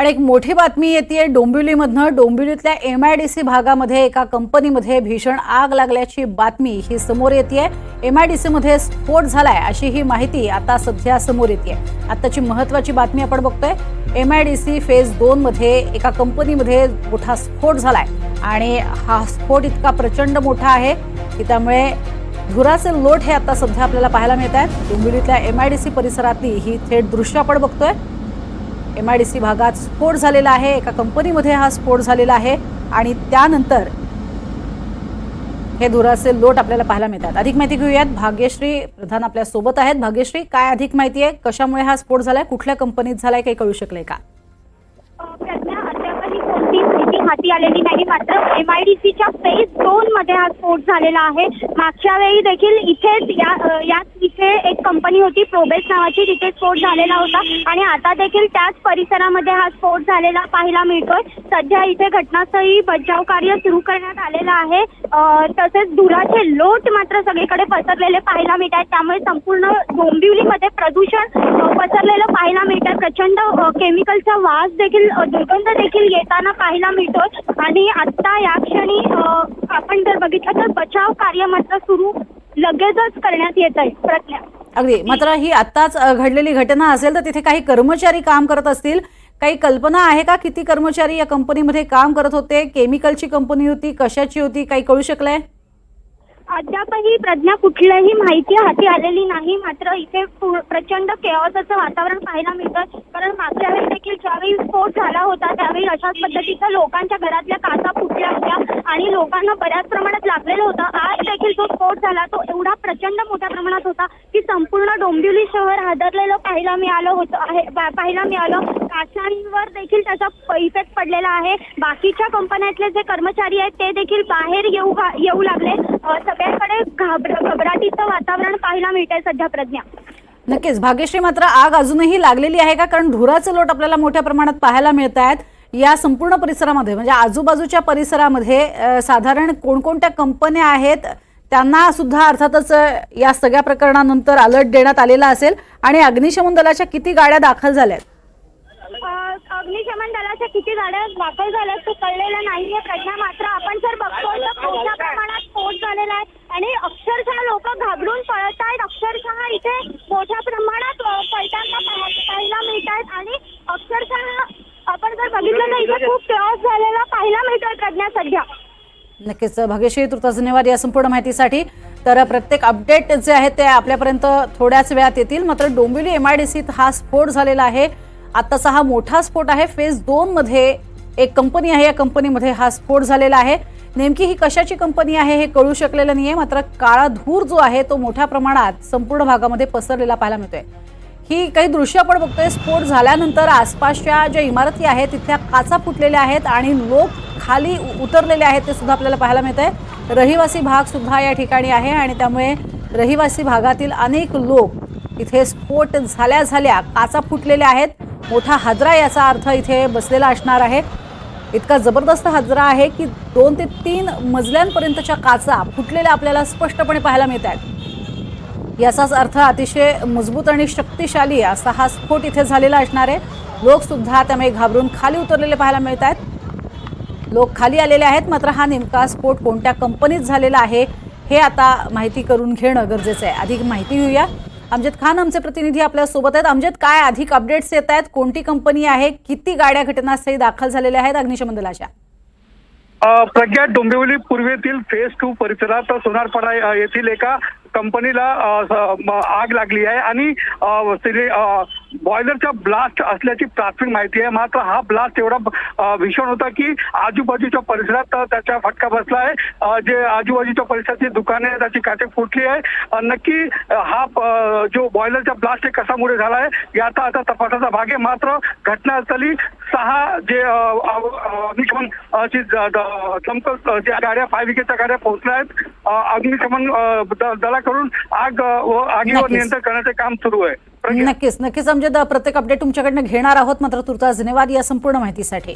आणि एक मोठी बातमी येते डोंबिवलीमधनं. डोंबिवलीतल्या एम आय डी सी भागामध्ये एका कंपनीमध्ये भीषण आग लागल्याची बातमी ही समोर येते एम आय डी सीमध्ये स्फोट झालाय अशी ही माहिती आता सध्या समोर येते आताची महत्वाची बातमी आपण बघतोय. M I D C phase दोन मध्ये एका कंपनीमध्ये मोठा स्फोट झालाय आणि हा स्फोट इतका प्रचंड मोठा आहे की त्यामुळे धुराचे लोट हे आता सध्या आपल्याला पाहायला मिळत आहेत डोंबिवलीतल्या एम आय डी सी परिसरातली ही थेट दृश्य आपण बघतोय. एम आय डी सी भागात स्फोट झालेला आहे. एका कंपनीमध्ये हा स्फोट झालेला आहे. आणि त्यानंतर हे धुराचे लोट आपल्याला पाहायला मिळतात. अधिक माहिती घेऊयात. भाग्यश्री प्रधान आपल्यासोबत आहेत. भाग्यश्री काय अधिक माहिती आहे? कशामुळे हा स्फोट झालाय? कुठल्या कंपनीत झालाय? काही कळू शकलंय का? हाती आलेली नाही. मात्र एम आय डी सीच्या फेज दोन मध्ये हा स्फोट झालेला आहे. मागच्या वेळी देखील इथेच या याच कंपनी होती. प्रोबेस नावाची तिथे स्फोट झालेला होता. आणि आता देखील त्याच परिसरामध्ये हा स्फोट झालेला पाहायला मिळतोय. सध्या इथे घटनास्थळी बचाव कार्य सुरू करण्यात आलेलं आहे. तसेच धुराचे लोट मात्र सगळीकडे पसरलेले पाहायला मिळत आहेत त्यामुळे संपूर्ण डोंबिवलीमध्ये प्रदूषण पसरलेलं पाहायला मिळत आहे प्रचंड केमिकलचा वास देखील दुर्गंध देखील येताना पाहायला मिळतोय. आणि आता या क्षणी आपण जर बघितलं तर बचाव कार्य मात्र सुरू लगेचच करण्यात येत आहे प्रज्ञा. अगदी. मात्र ही आत्ताच अ, घडलेली घटना असेल तर तिथे काही कर्मचारी काम करत असतील. काही कल्पना आहे का किती कर्मचारी या कंपनीमध्ये काम करत होते? केमिकलची कंपनी होती कशाची होती? काही कळू शकलंय? अद्यापही प्रज्ञा कुठलीही माहिती हाती आलेली नाही. मात्र इथे प्रचंड केऑसचं वातावरण पाहायला मिळतं. कारण मागच्या वेळी देखील ज्यावेळी स्फोट झाला होता त्यावेळी अशाच पद्धतीचं लोकांच्या घरातल्या काचा फुटल्या होत्या आणि लोकांना बऱ्याच प्रमाणात लागलेलं होतं. आज देखील जो स्फोट झाला तो एवढा प्रचंड मोठ्या प्रमाणात होता की संपूर्ण डोंबिवली शहर हादरलेलं पाहायला मिळालं होतं आहे पाहायला मिळालं. काचांवर देखील त्याचा इफेक्ट पडलेला आहे. बाकीच्या कंपन्यातले जे कर्मचारी आहेत ते देखील बाहेर येऊ येऊ लागले. सगळ्यांकडे सगळ्याकडे घाबर घबराटीचं वातावरण पाहायला मिळत आहे सध्या प्रज्ञा. नक्कीच. भाग्यश्री मात्र आग अजूनही लागलेली आहे का? कारण धुराचे लोट आपल्याला मोठ्या प्रमाणात पाहायला मिळत आहेत. या संपूर्ण परिसरामध्ये म्हणजे आजूबाजूच्या परिसरामध्ये साधारण कोणकोणत्या कंपन्या आहेत? त्यांना सुद्धा अर्थातच या सगळ्या प्रकरणानंतर अलर्ट देण्यात आलेला असेल. आणि अग्निशमन दलाच्या किती गाड्या दाखल झाल्यात? अग्निशमन दलाच्या किती गाड्या दाखल झाल्यात ते कळलेलं नाहीये. प्रज्ञा मात्र आपण जर बघतो तर मोठ्या प्रमाणात स्फोट झालेला आहे. आणि अक्षरशः लोक घाबरून पळत आहेत. अक्षरशः इथे मोठ्या प्रमाणात पळताना पाहायला मिळत आहेत. आणि अक्षरशः आपण जर बघितलं तर इथे खूप क्रॉस झालेला पाहायला मिळतोय प्रज्ञा सध्या. नक्कीच भाग्यश्री तुर्ता धन्यवाद या संपूर्ण माहितीसाठी. तर प्रत्येक अपडेट जे आहे ते आपल्यापर्यंत थोड्याच वेळात येतील. मात्र डोंबिवली एम आय डी सीत हा स्फोट झालेला आहे. आत्ताचा हा मोठा स्फोट आहे. फेज दोनमध्ये एक कंपनी आहे. या कंपनीमध्ये हा स्फोट झालेला आहे. नेमकी ही कशाची कंपनी आहे हे कळू शकलेलं नाही आहे मात्र काळा धूर जो आहे तो मोठ्या प्रमाणात संपूर्ण भागामध्ये पसरलेला पाहायला मिळतोय. ही काही दृश्य आपण बघतोय. स्फोट झाल्यानंतर आसपासच्या ज्या इमारती आहेत तिथल्या काचा फुटलेल्या आहेत आणि लोक खाली उतरलेले आहेत ते सुद्धा आपल्याला पाहायला मिळत आहे रहिवासी भाग सुद्धा या ठिकाणी आहे आणि त्यामुळे रहिवासी भागातील अनेक लोक इथे स्फोट झाल्या झाल्या काचा फुटलेल्या आहेत. मोठा हजरा याचा अर्थ इथे बसलेला असणार आहे. इतका जबरदस्त हजरा आहे की दोन ते तीन मजल्यांपर्यंतच्या काचा फुटलेल्या आपल्याला स्पष्टपणे पाहायला मिळत आहेत याचाच अर्थ अतिशय मजबूत आणि शक्तिशाली असा हा स्फोट इथे झालेला असणार आहे. लोकसुद्धा त्यामुळे घाबरून खाली उतरलेले पाहायला मिळत आहेत लोक खाली आलेले आहेत मात्र हा नेमका स्फोट कोणत्या कंपनीत झालेला आहे हे आता माहिती करून घेणं गरजेचं आहे. अधिक माहिती घेऊया. अमजद खान आमचे प्रतिनिधी आपल्यासोबत आहेत. अमजद काय अधिक अपडेट्स येत आहेत? कोणती कंपनी आहे? किती गाड्या घटनास्थळी दाखल झालेल्या आहेत? अग्निशमन दलाच्या. प्रज्ञा डोंबिवली पूर्वेतील फेज टू परिसरात सोनारपाडा येथील एका कंपनीला आग लागली आहे आणि बॉयलरचा ब्लास्ट असल्याची प्राथमिक माहिती आहे. मात्र हा ब्लास्ट एवढा भीषण होता की आजूबाजूच्या परिसरात त्याचा फटका बसला आहे. जे आजूबाजूच्या परिसराची दुकाने आहे त्याची काचे फुटली आहे. नक्की हा जो बॉयलरचा ब्लास्ट आहे कशामुळे झाला आहे याचा आता तपासाचा भाग आहे. मात्र घटनास्थळी सहा जे अग्निशमन दमकल ज्या गाड्या फाय ब्रिगेडच्या गाड्या पोहोचल्या आहेत अग्निशमन दलाकडून आग आगीवर. नियंत्रण करण्याचे काम सुरू आहे. नक्कीच नक्कीच. अमजद प्रत्येक अपडेट तुमच्याकडनं घेणार आहोत मात्र तुर्तास धन्यवाद या संपूर्ण माहितीसाठी.